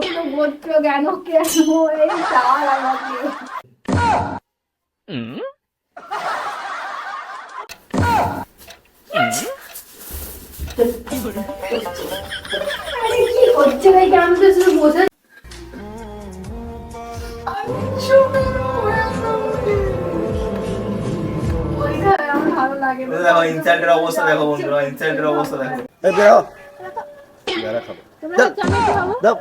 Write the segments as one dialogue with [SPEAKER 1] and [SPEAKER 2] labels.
[SPEAKER 1] বিরক্ত করছ কেন কেন এই চাল আমাকে আরে কি হচ্ছে ভাই আমি তো শুধু বোঝা ওইটা আমার ভালো লাগে না।
[SPEAKER 2] দেখো ইনসাল্টের অবস্থা দেখো বন্ধুরা ইনসাল্টের অবস্থা দেখো
[SPEAKER 3] বেরো খাব
[SPEAKER 1] তোমরা হচ্ছে আমি কি খাব?
[SPEAKER 3] দাও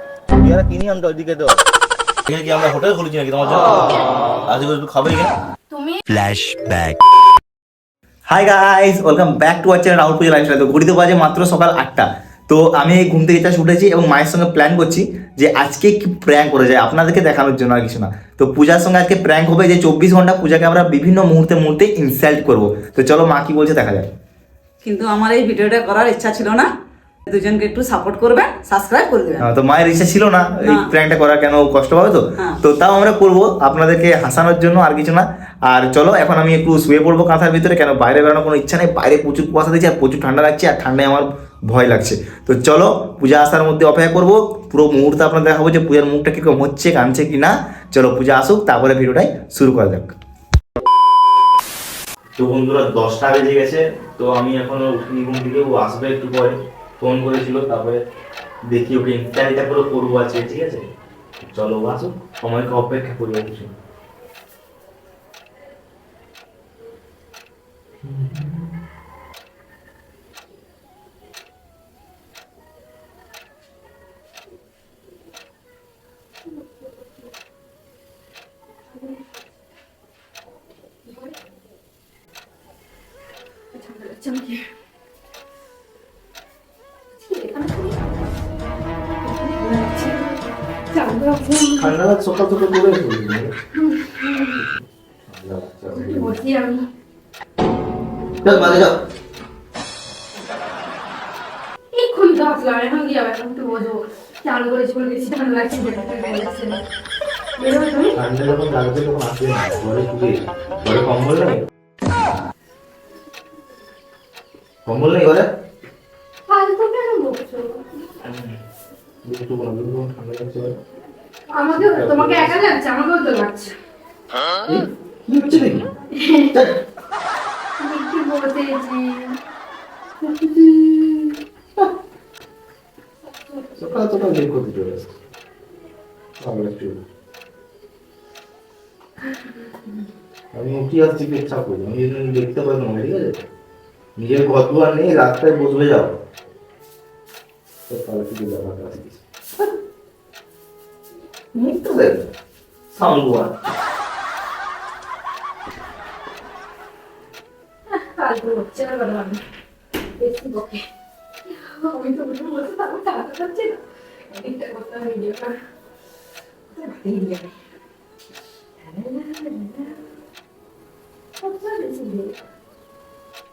[SPEAKER 3] পেয়ারা কিনি আনতো ওইদিকে দাও
[SPEAKER 2] এখানে কি আমরা হোটেল খুলেছি নাকি তোমার জন্য? আজকে একটু খাবে এখানে
[SPEAKER 1] তুমি?
[SPEAKER 2] Hi guys welcome back to our channel Rahul Puja lifestyle তো ঘুরিতে বাজে মাত্র সকাল আটটা। তো আমি এই ঘুম থেকে জাস্ট উঠেছি এবং মায়ের সঙ্গে প্ল্যান করছি যে আজকে কি প্র্যাঙ্ক করে যায় আপনাদেরকে দেখানোর জন্য আর কিছু না। তো পূজার সঙ্গে আজকে প্র্যাঙ্ক হবে যে চব্বিশ ঘণ্টা পূজাকে আমরা বিভিন্ন মুহূর্তে মুহূর্তে ইনসাল্ট করব। তো চলো মা কি বলছে দেখা যাক।
[SPEAKER 4] কিন্তু আমার এই ভিডিওটা করার ইচ্ছা ছিল না। দুজনকে একটু সাপোর্ট করবেন সাবস্ক্রাইব করে দেবেন
[SPEAKER 2] তো মায়ের ইচ্ছা ছিল না এই। প্র্যাঙ্কটা করা কেন কষ্ট পাবে তো?
[SPEAKER 4] হ্যাঁ।
[SPEAKER 2] তো তাও আমরা করব আপনাদেরকে হাসানোর জন্য আর কিছু না। আর চলো এখন আমি একটু শুয়ে পড়ব কাঁথার ভিতরে কেন বাইরে বেরোনোর কোনো ইচ্ছা নেই বাইরে প্রচুর কুয়াশা দিচ্ছে আর প্রচুর ঠান্ডা লাগছে আর ঠান্ডায় আমার ভয় লাগছে। তো চলো পূজা আসার মধ্যে অপেক্ষা করব পুরো মুহূর্তে আপনাদের দেখাবো যে পূজার মুখটা কীরকম হচ্ছে কানছে কি না চলো পূজা আসুক তারপরে ভিডিওটাই শুরু করা যাক। তো বন্ধুরা দশটা বেজে গেছে তো আমি এখনও ঘুম থেকে ও আসবে একটু পরে। ফোন করেছিল, তারপরে দেখি ওকে ইনস্টাইলটা পুরো করব আছে ঠিক আছে? চলো ও আসুক। সময়কে অপেক্ষা করি কিছু না। ঠান্ডা সকাল সকাল করে চল মাঝে যাও
[SPEAKER 1] এক্ষুনি তো আসলাম এখন কি হবে এখন বোঝো চান করেছি বলে বেশি ঠান্ডা লাগছে
[SPEAKER 2] ঠান্ডা যখন লাগবে তখন আসবে না ঘরে ঢুকে ঘরে কম্বল নেই কম্বল নেই ঘরে
[SPEAKER 1] ফালতু কেন বকছো
[SPEAKER 2] একটু বলো, ঠান্ডা লাগছে।
[SPEAKER 1] আমাকে
[SPEAKER 2] কি হচ্ছে।
[SPEAKER 1] একটু বসেছি
[SPEAKER 2] সকাল সকাল বের করতে চলে আমি আসছি পেচ্ছা করি, আমি এই জন্য দেখতে পাই না ঠিক আছে? নিজের ঘর দুয়ার নেই, রাস্তায় বসবে যাও। সকালে ব্যাপারটা আসছিস দেখ সাউন্ড
[SPEAKER 1] ফালতু হচ্ছে না বলো আমি বেশি বকে। আমি তো বসে বসে থাকব টাকা যাচ্ছে না। এডিটটা করতে হবে ভিডিওটা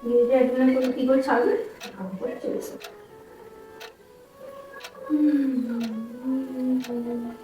[SPEAKER 1] নিজে একজনের কি করে ছাড়বে? চলেছে
[SPEAKER 2] সামু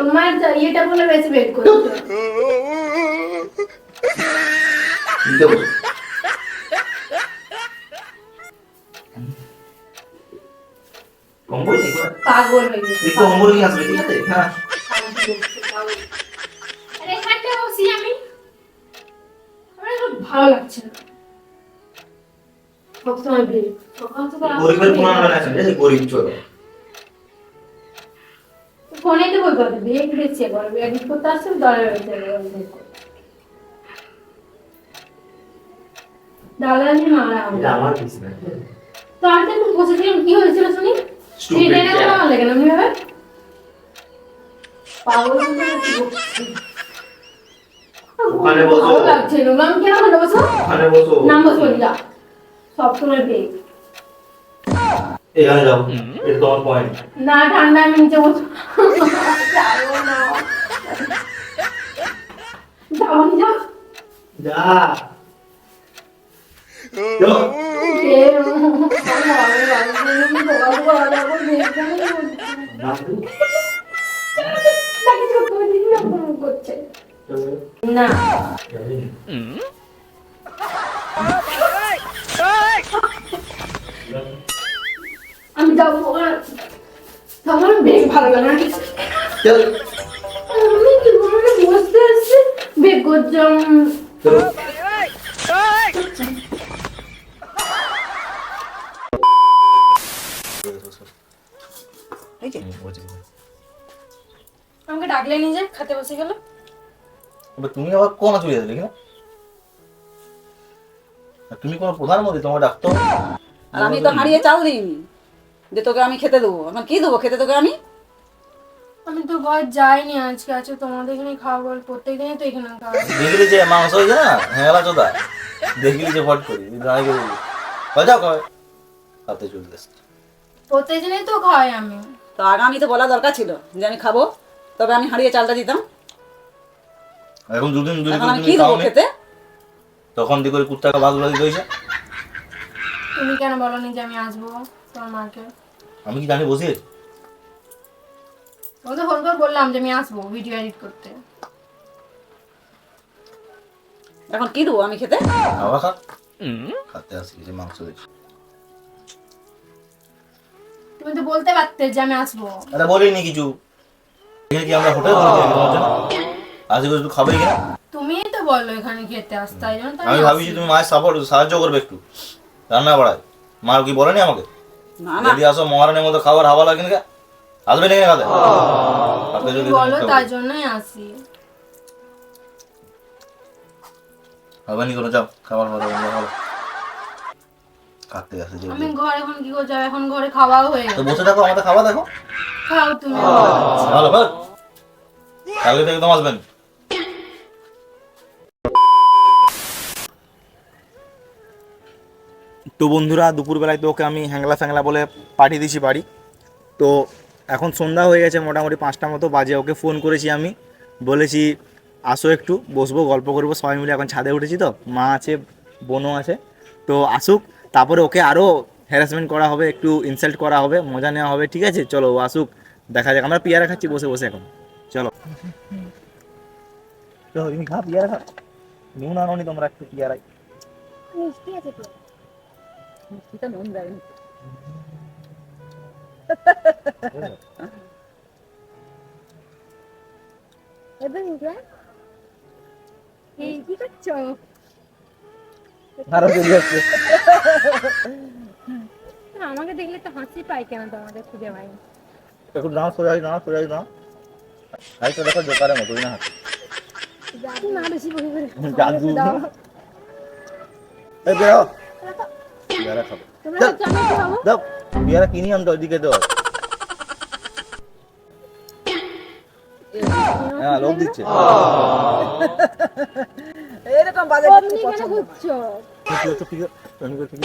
[SPEAKER 1] তোমার ইয়েটা বলে বেশি বের করছে
[SPEAKER 2] দেবো। কম্বল নেই ঘরে?
[SPEAKER 1] পাগল হয়ে গেছে।
[SPEAKER 2] কম্বল নিয়ে আসবে ঠিক আছে? হ্যাঁ।
[SPEAKER 1] আরে এখানটা আমি? আমার এখন ভালো লাগছে না। সবসময় ভিড় সকাল সকাল
[SPEAKER 2] গরিবের কোনো আনবে না ঠিক আছে? গরিব চলো।
[SPEAKER 1] ফোনেতে বই পাবে বিয়ে ঘুরেছে করবে এডিট করতে আসছে দলে রয়েছে দালালি মারা
[SPEAKER 2] আমার
[SPEAKER 1] তো আমি তো একটু বসেছিলাম কি হয়েছিল শুনি? ট্রেনে
[SPEAKER 2] cat.
[SPEAKER 1] আমার লাগে না ভাবে পাগল
[SPEAKER 2] ওখানে বসো।
[SPEAKER 1] লাগছে না আমি কেন বসো?
[SPEAKER 2] ওখানে বসো।
[SPEAKER 1] নাম বসো যা। সব সময় বেগ
[SPEAKER 5] এখানে যাব এটা তোমার পয়েন্ট
[SPEAKER 1] না ঠান্ডা আমি নিচে বসবো যাব না যাব না যাও
[SPEAKER 5] যা চলো
[SPEAKER 1] কে আমি বাড়ি বাড়ি গেলে আমি দোকান করা যাব দেখতে তাকে ছোট করে দিবি অপমান করছে না আমি যাব আর আমার বেগ ভালো লাগে না আমি কি বসতে আসছে? বেগ করছাম
[SPEAKER 4] যে।
[SPEAKER 1] আমাকে ডাকলে নিজে খেতে বসে গেল।
[SPEAKER 2] তুমি আবার কোন চলে যাবে কিনা? তুমি কোনো প্রধানমন্ত্রী তোমার ডাকতো?
[SPEAKER 4] আর আমি তো হারিয়ে চাল দিইনি। যে তোকে আমি খেতে দেবো। এখন কি দেবো খেতে তোকে আমি?
[SPEAKER 1] আমি তো ঘর যাইনি আজকে আছে তোমাদের এখানে খাওয়া বল প্রত্যেক দিনই তো এখানে খাওয়া
[SPEAKER 2] দেখলি যে মাংস হয়েছে না? হ্যাঁ চোদা? দেখলি যে ফট করি দাঁড়িয়ে গেলি যাও কবে হাতে চলে এসছে।
[SPEAKER 1] প্রত্যেক দিনই তো খাই আমি।
[SPEAKER 4] তো আগামী তো বলা দরকার ছিল যে আমি খাব তবে আমি হারিয়ে চালটা দিতাম।
[SPEAKER 2] এখন দুদিন দুদিন
[SPEAKER 4] এখন আমি
[SPEAKER 2] তুমি
[SPEAKER 4] কি দেবো খেতে?
[SPEAKER 2] তখন দিয়ে করে কুত্তাকে ভাগ ভাগ দিয়েছে
[SPEAKER 1] তুমি কেন বলনি যে আমি আসব তোমার মাকে?
[SPEAKER 2] আমি কি জানি বসে?
[SPEAKER 1] তো ফোন করে বললাম যে আমি আসব ভিডিও এডিট করতে।
[SPEAKER 4] এখন কি দেবো আমি খেতে?
[SPEAKER 2] খাওয়া খা। খাতে আসি যে মাংস দেখি
[SPEAKER 1] তুমি তো বলতে পারতে যে আমি আসব।
[SPEAKER 2] আরে বলিনি কিছু। এখানে কি আমরা হোটেল তোমার জন্য। আজকে খাবে কিনা?
[SPEAKER 1] তুমিই তো বলল এখানে খেতে আসতে তাই জন্য
[SPEAKER 2] আমি ভাবিছি তুমি মায়ের সাপোর্ট সাহায্য করবে একটু। রান্না বাড়ায়। মা কি বলেনি আমাকে? যদি আসো মহারানের মতো খাবার হাওয়া লাগে না আসবে নাকি খাতে খাতে
[SPEAKER 1] তুমি
[SPEAKER 2] যদি
[SPEAKER 1] বলো তার জন্যই আসি।
[SPEAKER 2] হবে নি কোনো? যাও খাবার খাওয়া দাওয়া ভালো খাতে আসে
[SPEAKER 1] আমি ঘরে এখন কি করে এখন ঘরে খাওয়াও হয়ে
[SPEAKER 2] তো বসে থাকো আমাদের খাওয়া দেখো।
[SPEAKER 1] খাও তুমি।
[SPEAKER 2] ভালো ভালো। কালকে থেকে একদম আসবেন
[SPEAKER 5] তো বন্ধুরা দুপুরবেলায় তো ওকে আমি হ্যাংলা ফ্যাংলা বলে পাঠিয়ে দিয়েছি বাড়ি। তো এখন সন্ধ্যা হয়ে গেছে মোটামুটি পাঁচটা মতো বাজে। ওকে ফোন করেছি আমি। বলেছি আসো একটু বসবো গল্প করব সবাই মিলে এখন ছাদে উঠেছি তো। মা আছে বোনও আছে। তো আসুক তারপরে ওকে আরও হ্যারাসমেন্ট করা হবে একটু ইনসাল্ট করা হবে মজা নেওয়া হবে ঠিক আছে? চলো ও আসুক দেখা যাক। আমরা পিয়ারা খাচ্ছি বসে বসে এখন। চলো। চলো খা পিয়ারা খা নুন আনো নি তোমরা একটু পিয়ারাই
[SPEAKER 1] মিষ্টি আছে তো।
[SPEAKER 4] মিষ্টিটা নুন দেয়নি
[SPEAKER 1] এবার এই কি করছ
[SPEAKER 5] আরও চলে যাচ্ছে
[SPEAKER 1] আমাকে দেখলে তো হাসি পাই কেন তোমাদের খুঁজে পাই
[SPEAKER 2] একটু দাঁড়া সোজা হয়ে দাঁড়া সোজা হয়ে দাঁড়া এই তো দেখো জোকারের মতো না
[SPEAKER 1] না বেশি বসে বসে
[SPEAKER 5] জাদু
[SPEAKER 2] এই বেরো বিয়ারা খাব। দাও বিয়ারা কিনি আনতো ওইদিকে দাও। হ্যাঁ লোক দিচ্ছে।
[SPEAKER 4] এরকম বাজে
[SPEAKER 1] অমনি কেন ঘুরছো
[SPEAKER 2] ঠিক আছে ঠিক আছে তুমি করে ঠিক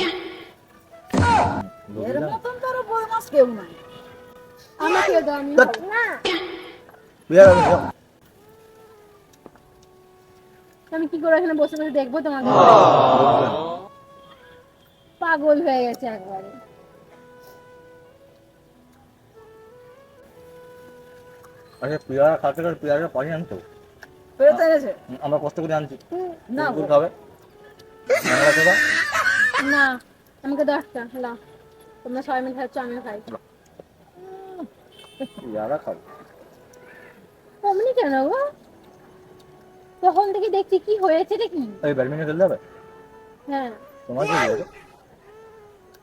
[SPEAKER 4] এর মতন তো আরও বদমাস কেউ নাই।
[SPEAKER 1] আমাকে দাও আমি না।
[SPEAKER 2] বিয়ারা দাও
[SPEAKER 1] আমি কি করে এখানে বসে বসে দেখব তোমাকে? পাগল হয়ে গেছে একবারে।
[SPEAKER 2] আচ্ছা পিয়ারা খাতে গেলে পিয়ারা পানি আনতো
[SPEAKER 4] এনেছে
[SPEAKER 2] আমরা কষ্ট করে আনছি।
[SPEAKER 4] না।
[SPEAKER 2] খাবে?
[SPEAKER 1] না আমাকে দশটা তোমরা সবাই মিলে খাচ্ছ আমিও খাই।
[SPEAKER 2] পিয়ারা
[SPEAKER 1] অমনি কেন গো? তখন থেকে দেখছি কি হয়েছে কি
[SPEAKER 2] এই ব্যাডমিন্টন খেলতে হবে
[SPEAKER 1] হ্যাঁ।
[SPEAKER 2] তোমার কি হয়েছে?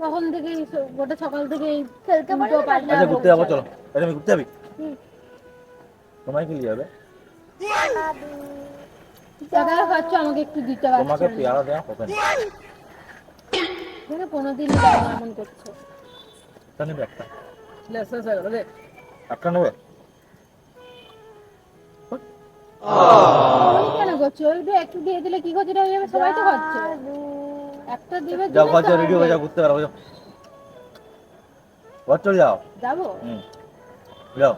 [SPEAKER 1] তখন থেকে গোটা সকাল থেকে খেলতে পারি
[SPEAKER 2] আচ্ছা ঘুরতে যাব চলো। তুমি ঘুরতে যাবি? তোমায় কি নিয়ে যাবে
[SPEAKER 1] টাকা খাচ্ছ আমাকে একটু দিতে
[SPEAKER 2] তোমাকে পেয়ারা দেওয়া হবে না।
[SPEAKER 1] না কোনোদিনই দাও না এমন করছ।
[SPEAKER 2] নেবে একটা। একটা নেবে?
[SPEAKER 1] কেন করছ? একটু দিয়ে দিলে কি ক্ষতিটা হয়ে যাবে? সবাই তো খাচ্ছে একটা দিবে
[SPEAKER 2] যাও ঘর যাও রেডি হয়ে যাও ঘুরতে যাও
[SPEAKER 3] ঘর চলে। যাও।
[SPEAKER 1] যাব?
[SPEAKER 3] হুম। যাও।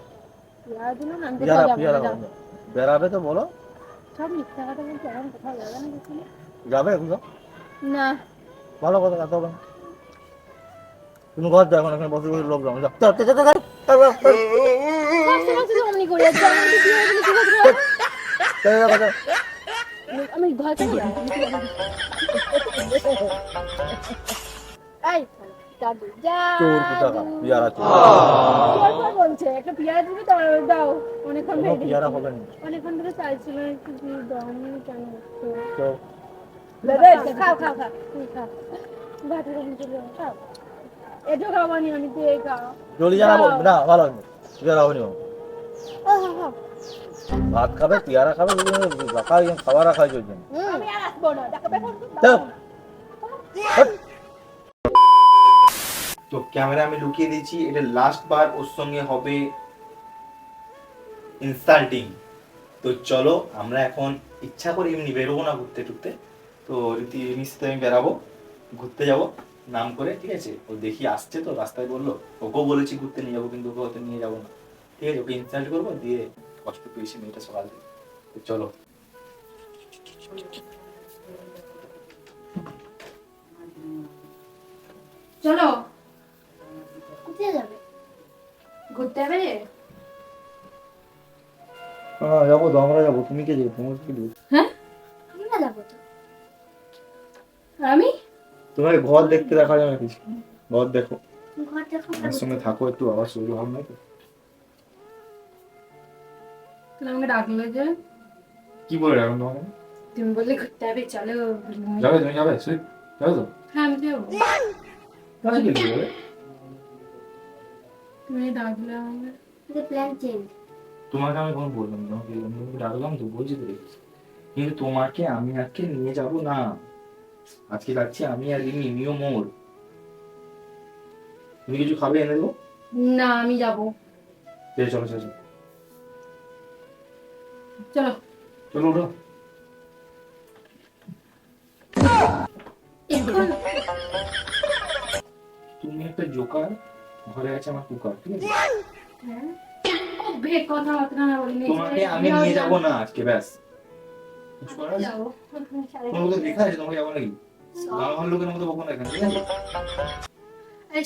[SPEAKER 3] বেড়াবে তো বলো।
[SPEAKER 1] সব মিথ্যা কথা বলছি এখন কোথাও যাবে না না।
[SPEAKER 3] যাবে এখন
[SPEAKER 1] না।
[SPEAKER 3] ভালো কথা কথা হবে তুমি ঘর যাও এখন এখানে বসে বসে লোক যাও। যাও
[SPEAKER 1] অমনি করে যাচ্ছে আমি?
[SPEAKER 3] চল, চল, চল।
[SPEAKER 1] ঘর করব? এই দাদু
[SPEAKER 3] চোর কোথাকার, পিয়ারা চোর।
[SPEAKER 1] চোর চোর বলছে একটা পেয়ারা দিবি তো দাও অনেকক্ষণ
[SPEAKER 3] কোনো পিয়ারা হবে না
[SPEAKER 1] অনেকক্ষণ ধরে চাইছিল একটু দাও আমি কেন তো দাদা খাও খাও খাও খাও ভাতের ওখানে চলে যাও খাও এটো খাওয়ানি আমি তুই খাও
[SPEAKER 3] জলদি জানাব না ভালো হয়নি পিয়ারা হয়নি বাবু। ভাত খাবে পিয়ারা খাবে রাখা খাবার রাখা চলছে না।
[SPEAKER 1] আমি আর আসব না টাকা বের করো।
[SPEAKER 3] চল। হট।
[SPEAKER 2] তো ক্যামেরা আমি লুকিয়ে দিয়েছি এটা লাস্ট বার ওর সঙ্গে হবে ইনসাল্টিং তো চলো আমরা এখন ইচ্ছা করে এমনি বেরোবো না ঘুরতে টুরতে তো রীতি এমনির সাথে আমি বেরাবো ঘুরতে যাব নাম করে ঠিক আছে ও দেখি আসছে তো রাস্তায় বলল ওকেও বলেছি ঘুরতে নিয়ে যাব কিন্তু ওকে হয়তো নিয়ে যাব না ঠিক আছে ওকে ইনসাল্ট করব দিয়ে কষ্ট পেয়েছি মেয়েটা সকাল থেকে। চলো।
[SPEAKER 1] চলো। কোথায় যাবে? ঘুরতে যাবে?
[SPEAKER 3] হ্যাঁ যাব তো আমরা যাব। তুমি কে যাবে? তোমার কি
[SPEAKER 1] হ্যাঁ? আমরা যাব তো। আমি?
[SPEAKER 2] তোমাকে ঘর দেখতে দেখা যায় না কিছু ঘর দেখো।
[SPEAKER 1] ঘর দেখো।
[SPEAKER 2] আমার সঙ্গে থাকো একটু আবার শরীর ভালো নাই তো?
[SPEAKER 1] তাহলে আমাকে ডাকলে যে?
[SPEAKER 2] কি বলে রাখুন তোমাকে?
[SPEAKER 1] তুমি বললে ঘুরতে যাবে চলো
[SPEAKER 2] যাবে তুমি যাবে সুইট যাবে তো?
[SPEAKER 1] হ্যাঁ আমি যাব।
[SPEAKER 2] গেলে কি হবে
[SPEAKER 1] তুমি ডাকলে আমাকে?
[SPEAKER 5] প্ল্যান চেঞ্জ
[SPEAKER 2] তোমাকে আমি কোনো বললাম না তোমাকে ডাকলাম তো বলছি তো। কিন্তু তোমাকে আমি আজকে নিয়ে যাব না। আজকে যাচ্ছি আমি আর রিমি মিও মোর। তুমি কিছু খাবে এনে দেবো?
[SPEAKER 1] না আমি যাব।
[SPEAKER 2] চলো চলো। চলো। চলো।
[SPEAKER 1] চলো
[SPEAKER 2] চলো উঠো তুমি একটা জোকার ঘরে আছে আমার কুকার ঠিক আছে?
[SPEAKER 1] হ্যাঁ।
[SPEAKER 2] তোমাকে আমি নিয়ে যাব না আজকে ব্যাস।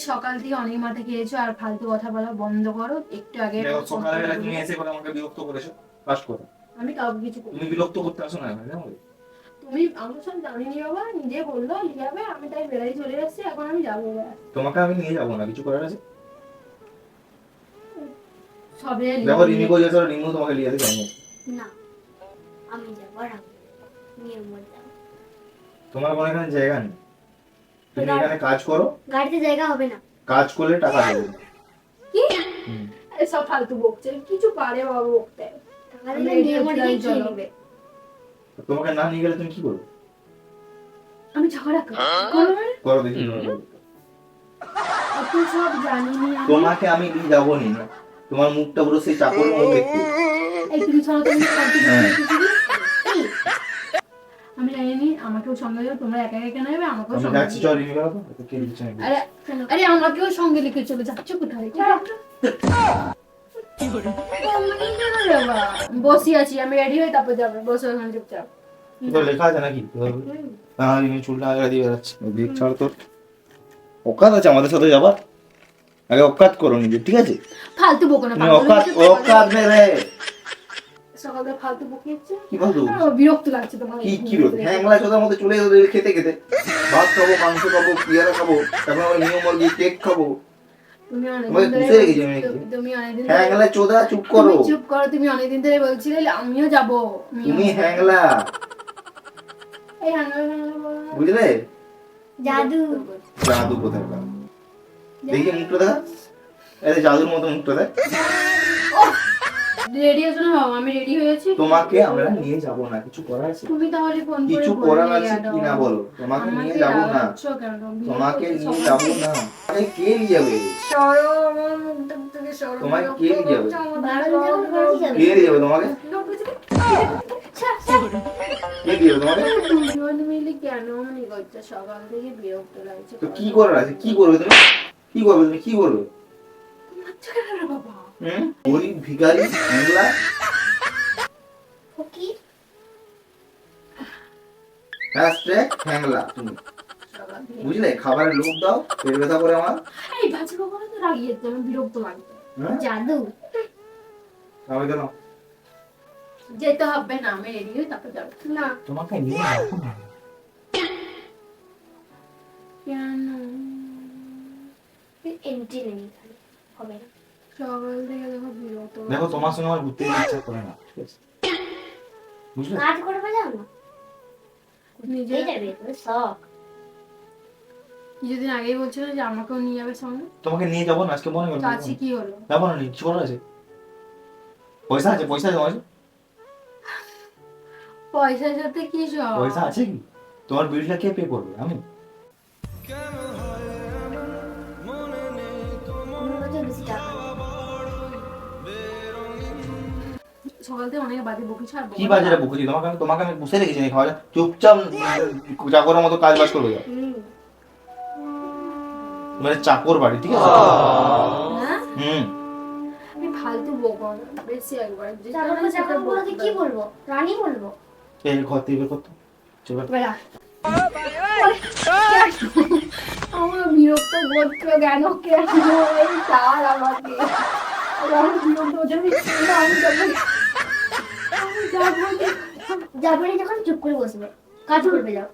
[SPEAKER 1] সকাল থেকে অনেক মাঠে খেয়েছো আর ফালতু কথা বলা বন্ধ করো একটু আগে
[SPEAKER 2] সকালবেলা তুমি এসে করে আমাকে বিরক্ত করেছ ফার্স্ট কথা
[SPEAKER 1] আমি কাউকে কিছু করি
[SPEAKER 2] তুমি বিরক্ত করতে আসো না?
[SPEAKER 1] তুমি আমার সব জানিনি বাবা নিজে বলল যাবে আমি তাই বেড়াই চলে যাচ্ছি এখন আমি যাব।
[SPEAKER 2] তোমাকে আমি নিয়ে যাব না কিছু করার আছে?
[SPEAKER 1] সবে
[SPEAKER 2] দেখো রিমি কই যাচ্ছে। তোমাকে নিয়ে যেতে জানি
[SPEAKER 5] না আমি যাব আর নিয়ে মর যাব
[SPEAKER 2] তোমার কোনো এখানে জায়গা নেই? তুমি এখানে কাজ করো।
[SPEAKER 5] গাড়িতে জায়গা হবে না।
[SPEAKER 2] কাজ করলে টাকা দেবে।
[SPEAKER 1] কি। সব ফালতু বকছে কিছু পারে বাবা বকতে।
[SPEAKER 2] তোমাকে না নিয়ে গেলে তুমি কি করবে?
[SPEAKER 1] আমি ঝগড়া করি করো?
[SPEAKER 2] দেখি তোমাকে। আমি। যাব নি না। তোমার মুখটা পুরো সেই দেখতে।
[SPEAKER 1] এই তুমি ছাড়া তুমি ফালতু
[SPEAKER 2] হ্যাঁ।
[SPEAKER 1] আমি জানিনি আমাকেও সঙ্গে যাবে তোমরা একা একা নেবে আমাকেও
[SPEAKER 2] আমি
[SPEAKER 1] সঙ্গে
[SPEAKER 2] যাচ্ছি চল রিমি
[SPEAKER 1] আরে আমাকেও সঙ্গে লিখে চলে যাচ্ছ কোথায়? বসি আছি আমি রেডি হয়ে তারপর যাবে। বসে ওখানে চুপচাপ।
[SPEAKER 2] তো লেখা আছে নাকি? চুলটা আগে দিয়ে বেড়াচ্ছে দিক ছাড় তোর। অকাত আছে আমাদের সাথে যাবার। আগে অকাত করো নিজে ঠিক আছে?
[SPEAKER 1] ফালতু বকো না
[SPEAKER 2] অকাত অকাত মে রে
[SPEAKER 1] সকালে ফালতু বকিয়েছে
[SPEAKER 2] কি বলতো
[SPEAKER 1] বিরক্ত লাগছে তোমার
[SPEAKER 2] কি কি রোদ হ্যাংলা চোদার মধ্যে চলে খেতে খেতে। ভাত খাব মাংস খাব পিয়ারা খাব তারপর আবার নিয়ম মুরগি কেক খাব। হ্যাংলা চোদা চুপ করো।
[SPEAKER 1] চুপ করো তুমি অনেকদিন ধরে বলছিলে আমিও যাব
[SPEAKER 2] তুমি হ্যাংলা।
[SPEAKER 1] এই।
[SPEAKER 2] বুঝলে?
[SPEAKER 5] জাদু।
[SPEAKER 2] জাদু কোথায় দেখি মুখটা দেখ। এই জাদুর মতো মুখটা দেখ।
[SPEAKER 1] রেডি আছো না বাবা? আমি রেডি হয়েছি
[SPEAKER 2] তোমাকে আমরা নিয়ে যাব না কিছু করার আছে?
[SPEAKER 1] তুমি তাহলে ফোন করে
[SPEAKER 2] কিছু করার আছে। কি না বলো? তোমাকে নিয়ে যাব না। তোমাকে নিয়ে যাব না। আরে কে নিয়ে যাবে?
[SPEAKER 1] সরো, আমার মুখটা থেকে সরো।
[SPEAKER 2] তোমায় কে নিয়ে যাবে? কে নিয়ে যাবে তোমাকে?
[SPEAKER 1] ছাড়, ছাড়।
[SPEAKER 2] কে দিয়ে তোমাকে?
[SPEAKER 1] দুজন মিলে কেন এমনি করছ? সকাল থেকে বিরক্ত লাগছে।
[SPEAKER 2] তো কি করার আছে? কি করবে তুমি? কি করবে তুমি? কি করবে?
[SPEAKER 1] বাবা।
[SPEAKER 2] ওই ভিখারি হ্যাশট্যাগ হ্যাংলা তুমি। বুঝলে? খাবারের লোভ দাও পেট ব্যথা করে আমার।
[SPEAKER 1] এই বাচ্চা বাবা তো রাগিয়ে যাচ্ছে আমার বিরক্ত লাগছে।
[SPEAKER 2] হ্যাঁ?
[SPEAKER 5] জাদু।
[SPEAKER 2] খাবে কেন?
[SPEAKER 1] যেতে হবে না আমি রেডি হই তারপর যাব।
[SPEAKER 5] না।
[SPEAKER 2] তোমাকে নিয়ে যাব না।
[SPEAKER 1] কেন?
[SPEAKER 5] এন্ট্রি নেই হবে না।
[SPEAKER 1] সকাল থেকে দেখো বিরক্ত
[SPEAKER 2] দেখো তোমার সঙ্গে আমার ঘুরতে ইচ্ছা করে না। ঠিক আছে বুঝলে?
[SPEAKER 5] কাজ করবে যাও না?
[SPEAKER 1] নিজে
[SPEAKER 5] যাবে শখ।
[SPEAKER 1] কিছুদিন আগেই বলছিল যে আমাকেও নিয়ে যাবে সঙ্গে।
[SPEAKER 2] তোমাকে নিয়ে যাব না আজকে মনে করো।
[SPEAKER 1] কি হলো?
[SPEAKER 2] যাব না আছে পয়সা আছে পয়সা আছে?
[SPEAKER 1] পয়সার সাথে কি সব
[SPEAKER 2] পয়সা আছে কি? তোমার বিলটা কে পে করবে আমি?
[SPEAKER 1] সকাল থেকে অনেক বাজে বকেছে আর
[SPEAKER 2] কি বাজারে বুকুছি তোমাকে আমি তোমাকে আমি বসে রেখেছি নাকি খাওয়া চুপচাপ চাকরের মতো কাজ বাজ করবে। মানে চাকর বাড়ি ঠিক আছে?
[SPEAKER 1] হ্যাঁ?
[SPEAKER 2] হুম।
[SPEAKER 1] আমি ফালতু বকো বেশি একবার। বলে সেটা
[SPEAKER 5] চাকর বলতে কি বলব? রানী বলব?
[SPEAKER 2] এই ঘর থেকে বের করতো চলো
[SPEAKER 5] বেড়া
[SPEAKER 1] আমার বিরক্ত করছ কেন? এই তার আমাকে। আমার বিরক্ত আমি না, আমি যাব না। আমি যাব না।
[SPEAKER 5] যাবে না যখন চুপ করে বসবে কাজ করবে যাও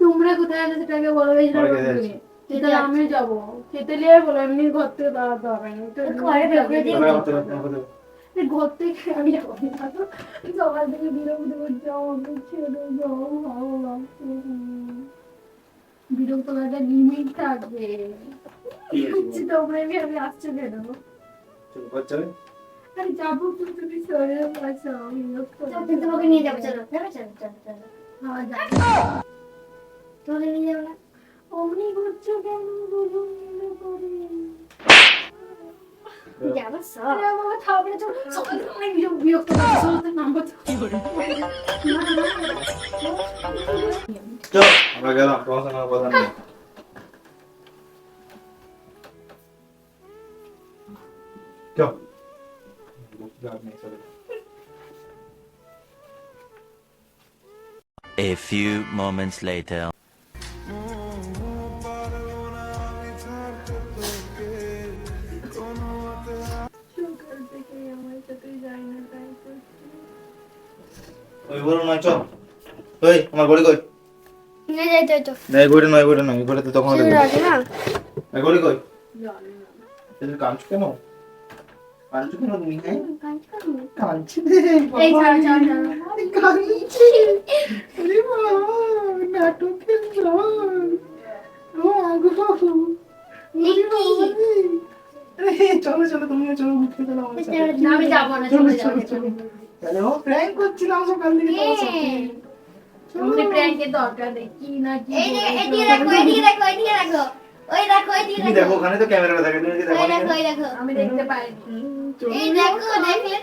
[SPEAKER 1] তোমরা কোথায় আছে সেটাকে বলো এই সেটা আমি যাব। খেতে নিয়ে বলো এমনি ঘর থেকে দাঁড়াতে হবে না।
[SPEAKER 5] ঘরে
[SPEAKER 1] থেকে আমি যাব না তো সকাল থেকে বিরক্ত করছে আমাকে ছেড়ে দাও ভালো লাগছে। বিরক্ত করাটা লিমিট থাকবে। তোমরা এমনি আমি আসছে কেন
[SPEAKER 2] চলো?
[SPEAKER 1] আরে যাব তুমি সরে পাশে আমি বিরক্ত
[SPEAKER 5] চলো, তোমাকে নিয়ে যাব চলো। যাবে চলো চলো চলো।
[SPEAKER 1] হ্যাঁ যাব।
[SPEAKER 5] তোমাকে নিয়ে যাব না?
[SPEAKER 1] অমনি করছ কেন দুজন করে
[SPEAKER 5] যাব সব
[SPEAKER 1] আরে বাবা থামলে তো সকাল অনেক বিরক্ত বিরক্ত লাগছে সকাল নাম্বার
[SPEAKER 2] চলো, আমরা গেলাম তোমার সঙ্গে কথা
[SPEAKER 6] A few moments later.
[SPEAKER 1] না
[SPEAKER 2] ওই বলো নয় চল। ওই আমার গড়ি কই?
[SPEAKER 5] নিয়ে যাই তো তো।
[SPEAKER 2] না নয় নয় তখন
[SPEAKER 5] না?
[SPEAKER 2] কই?
[SPEAKER 1] না।
[SPEAKER 2] কেন? কাঁদছো কেন তুমি হ্যাঁ? কাঁদছি রে
[SPEAKER 1] এই। ছাড় ছাড়
[SPEAKER 2] কাঁদছি আরে বাবা নাটকের জল ও আগো চলো চলো তুমিও চলো ঘুরতে চলো
[SPEAKER 1] আমি যাব না
[SPEAKER 2] চলো
[SPEAKER 1] চলো
[SPEAKER 2] চলো তাহলে ও প্র্যাঙ্ক করছিলাম সকাল থেকে তোমার সাথে
[SPEAKER 1] তুমি প্র্যাঙ্কের দরকার নেই কি না কি
[SPEAKER 5] এই এদিকে রাখো এদিকে রাখো এদিকে রাখো ওই দেখো
[SPEAKER 2] ওখানে তো ক্যামেরাটা থাকে দেখো
[SPEAKER 1] আমি দেখতে পাইনি
[SPEAKER 5] এই দেখো দেখলে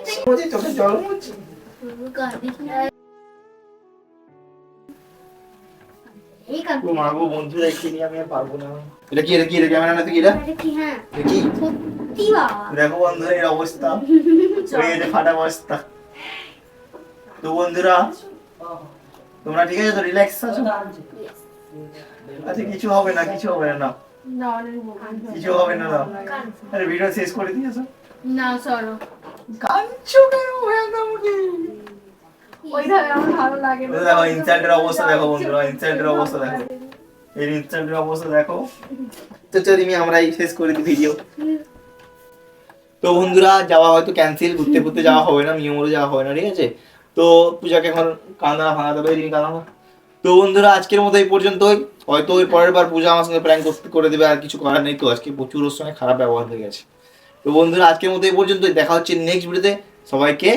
[SPEAKER 2] চোখে জল দেখি। বন্ধুরা এর অবস্থা। ফাটা অবস্থা। তো বন্ধুরা তোমরা ঠিক আছে? তো রিল্যাক্স আছো? আচ্ছা কিছু হবে না কিছু হবে না
[SPEAKER 1] না।
[SPEAKER 2] কিছু হবে না। আরে ভিডিও শেষ করে দিয়েছ?
[SPEAKER 1] না সরো
[SPEAKER 2] কেন
[SPEAKER 1] আমার ভালো লাগে না।
[SPEAKER 2] দেখো ইনসাল্টের অবস্থা দেখো বন্ধুরা ইনসাল্টের অবস্থা দেখো। এই ইনসাল্টের অবস্থা দেখো। তো চলি আমরা এই শেষ করে দিই ভিডিও তো বন্ধুরা যাওয়া হয়তো ক্যান্সেল ঘুরতে ঘুরতে যাওয়া হবে না মিয়মরে যাওয়া হবে না ঠিক আছে? তো পূজাকে এখন কান্দা ভাঙা দেবে এই কান্দা তো বন্ধুরা আজকের মতো এই পর্যন্তই। হয়তো ওই পরের বার পূজা আমার সঙ্গে প্র্যাঙ্ক করে দেবে আর কিছু করার নেই তো। আজকে প্রচুর ওর সঙ্গে খারাপ ব্যবহার হয়ে গেছে। তো বন্ধুরা আজকের মতো এই পর্যন্তই। দেখা হচ্ছে নেক্সট ভিডিওতে সবাইকে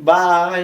[SPEAKER 2] বাই